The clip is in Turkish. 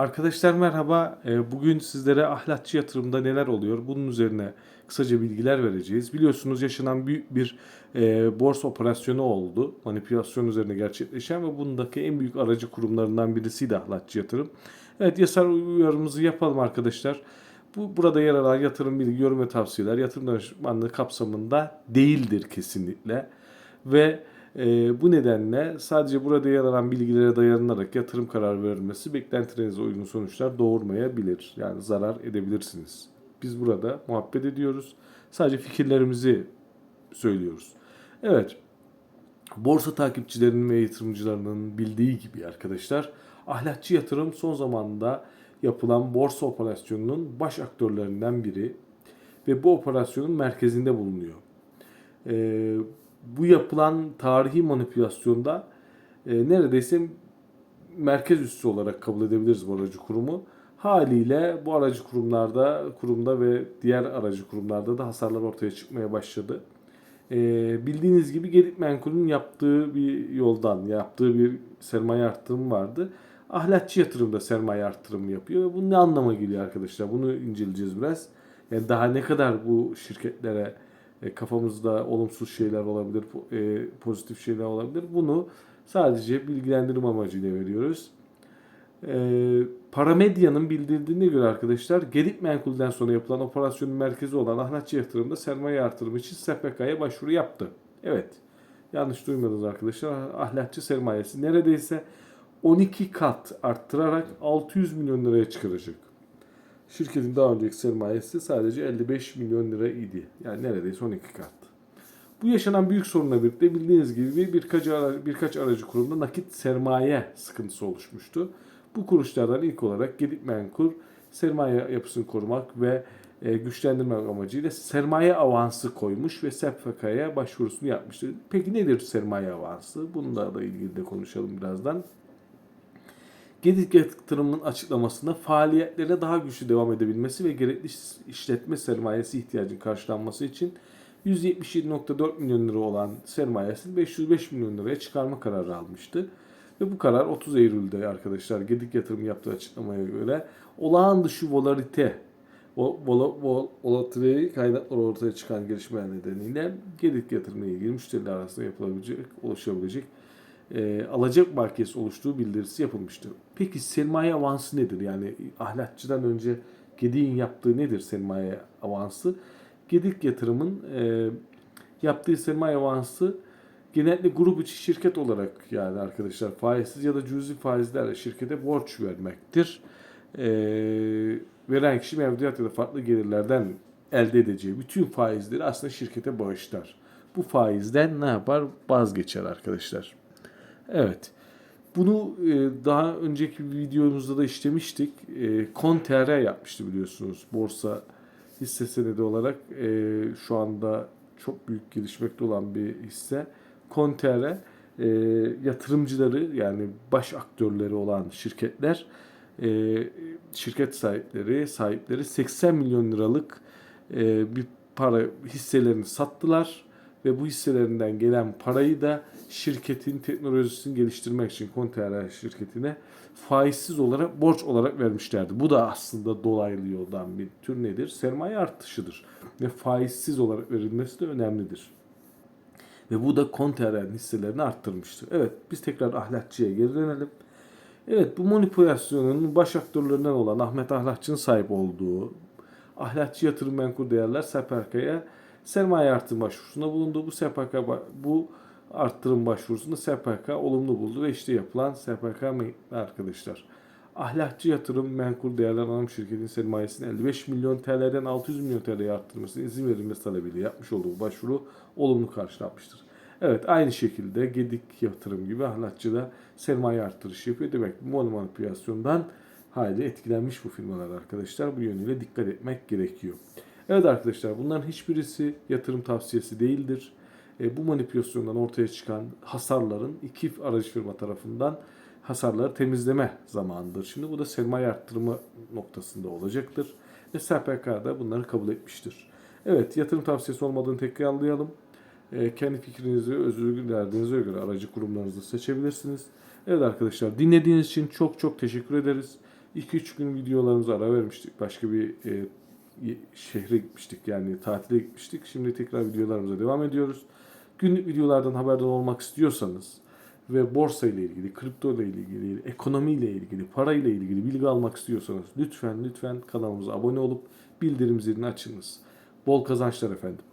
Arkadaşlar merhaba. Ee, Bugün sizlere ahlakçı yatırımda neler oluyor? Bunun üzerine kısaca bilgiler vereceğiz. Biliyorsunuz yaşanan büyük bir e, borsa operasyonu oldu. Manipülasyon üzerine gerçekleşen ve bundaki en büyük aracı kurumlarından birisi de ahlakçı yatırım. Evet yasal uyarımızı yapalım arkadaşlar. Bu burada yer alan yatırım bilgi, yorum ve tavsiyeler yatırım danışmanlığı kapsamında değildir kesinlikle. Ve e, bu nedenle sadece burada yer alan bilgilere dayanılarak yatırım kararı verilmesi beklentilerinize uygun sonuçlar doğurmayabilir. Yani zarar edebilirsiniz. Biz burada muhabbet ediyoruz. Sadece fikirlerimizi söylüyoruz. Evet. Borsa takipçilerinin ve yatırımcılarının bildiği gibi arkadaşlar ahlakçı yatırım son zamanda yapılan borsa operasyonunun baş aktörlerinden biri ve bu operasyonun merkezinde bulunuyor. Ee, bu yapılan tarihi manipülasyonda e, neredeyse merkez üssü olarak kabul edebiliriz bu aracı kurumu. Haliyle bu aracı kurumlarda, kurumda ve diğer aracı kurumlarda da hasarlar ortaya çıkmaya başladı. E, bildiğiniz gibi Gedik Menkul'ün yaptığı bir yoldan, yaptığı bir sermaye arttırımı vardı. Ahlakçı yatırımda sermaye arttırımı yapıyor. Bu ne anlama geliyor arkadaşlar? Bunu inceleyeceğiz biraz. Yani daha ne kadar bu şirketlere e, kafamızda olumsuz şeyler olabilir, e, pozitif şeyler olabilir. Bunu sadece bilgilendirme amacıyla veriyoruz. E, Paramedia'nın bildirdiğine göre arkadaşlar Gedik Menkul'den sonra yapılan operasyonun merkezi olan Ahlakçı Yatırım'da sermaye artırımı için SPK'ya başvuru yaptı. Evet. Yanlış duymadınız arkadaşlar. Ahlakçı sermayesi neredeyse 12 kat arttırarak 600 milyon liraya çıkaracak. Şirketin daha önceki sermayesi sadece 55 milyon lira idi. Yani neredeyse 12 kat. Bu yaşanan büyük sorunla birlikte bildiğiniz gibi birkaç, ara- birkaç aracı kurumda nakit sermaye sıkıntısı oluşmuştu. Bu kuruluşlardan ilk olarak Gedik Menkul sermaye yapısını korumak ve e, güçlendirmek amacıyla sermaye avansı koymuş ve SPK'ya başvurusunu yapmıştı. Peki nedir sermaye avansı? Bununla da ilgili de konuşalım birazdan. Gedik yatırımının açıklamasında faaliyetlerine daha güçlü devam edebilmesi ve gerekli işletme sermayesi ihtiyacının karşılanması için 177.4 milyon lira olan sermayesini 505 milyon liraya çıkarma kararı almıştı. Ve bu karar 30 Eylül'de arkadaşlar Gedik yatırım yaptığı açıklamaya göre olağan dışı volatilite o vola- vol- volatiliteyi kaynaklar ortaya çıkan gelişmeler nedeniyle Gedik yatırımla ilgili müşteriler arasında yapılabilecek, oluşabilecek e, alacak bakiyesi oluştuğu bildirisi yapılmıştı. Peki sermaye avansı nedir? Yani ahlakçıdan önce Gedik'in yaptığı nedir sermaye avansı? Gedik yatırımın e, yaptığı sermaye avansı genellikle grup içi şirket olarak yani arkadaşlar faizsiz ya da cüzi faizlerle şirkete borç vermektir. E, veren kişi mevduat ya da farklı gelirlerden elde edeceği bütün faizleri aslında şirkete bağışlar. Bu faizden ne yapar? Vazgeçer arkadaşlar. Evet. Bunu e, daha önceki bir videomuzda da işlemiştik. E, Contr yapmıştı biliyorsunuz. Borsa hisse senedi olarak e, şu anda çok büyük gelişmekte olan bir hisse. Contr e, yatırımcıları yani baş aktörleri olan şirketler e, şirket sahipleri sahipleri 80 milyon liralık e, bir para hisselerini sattılar ve bu hisselerinden gelen parayı da şirketin teknolojisini geliştirmek için Contr şirketine faizsiz olarak borç olarak vermişlerdi. Bu da aslında dolaylı yoldan bir tür nedir? Sermaye artışıdır. Ve faizsiz olarak verilmesi de önemlidir. Ve bu da Contr'ın hisselerini arttırmıştır. Evet biz tekrar ahlakçıya geri dönelim. Evet bu manipülasyonun baş aktörlerinden olan Ahmet Ahlakçı'nın sahip olduğu ahlakçı yatırım menkul değerler SPK'ya sermaye artırım başvurusunda bulundu. Bu SPK bu arttırım başvurusunda SPK olumlu buldu ve işte yapılan SPK arkadaşlar. Ahlakçı yatırım menkul değerler anonim şirketin sermayesini 55 milyon TL'den 600 milyon TL'ye arttırmasına izin verilmesi talebiyle yapmış olduğu başvuru olumlu karşılanmıştır. Evet aynı şekilde Gedik yatırım gibi ahlakçı da sermaye artırışı yapıyor. Demek ki bu manipülasyondan hayli etkilenmiş bu firmalar arkadaşlar. Bu yönüyle dikkat etmek gerekiyor. Evet arkadaşlar bunların hiçbirisi yatırım tavsiyesi değildir. E, bu manipülasyondan ortaya çıkan hasarların iki aracı firma tarafından hasarları temizleme zamanıdır. Şimdi bu da sermaye arttırma noktasında olacaktır. Ve SPK da bunları kabul etmiştir. Evet yatırım tavsiyesi olmadığını tekrarlayalım. E, kendi fikrinizi özgür verdiğinize göre aracı kurumlarınızı seçebilirsiniz. Evet arkadaşlar dinlediğiniz için çok çok teşekkür ederiz. 2-3 gün videolarımıza ara vermiştik. Başka bir e, şehre gitmiştik yani tatile gitmiştik. Şimdi tekrar videolarımıza devam ediyoruz. Günlük videolardan haberdar olmak istiyorsanız ve borsa ile ilgili, kripto ile ilgili, ekonomi ile ilgili, para ile ilgili bilgi almak istiyorsanız lütfen lütfen kanalımıza abone olup bildirim zilini açınız. Bol kazançlar efendim.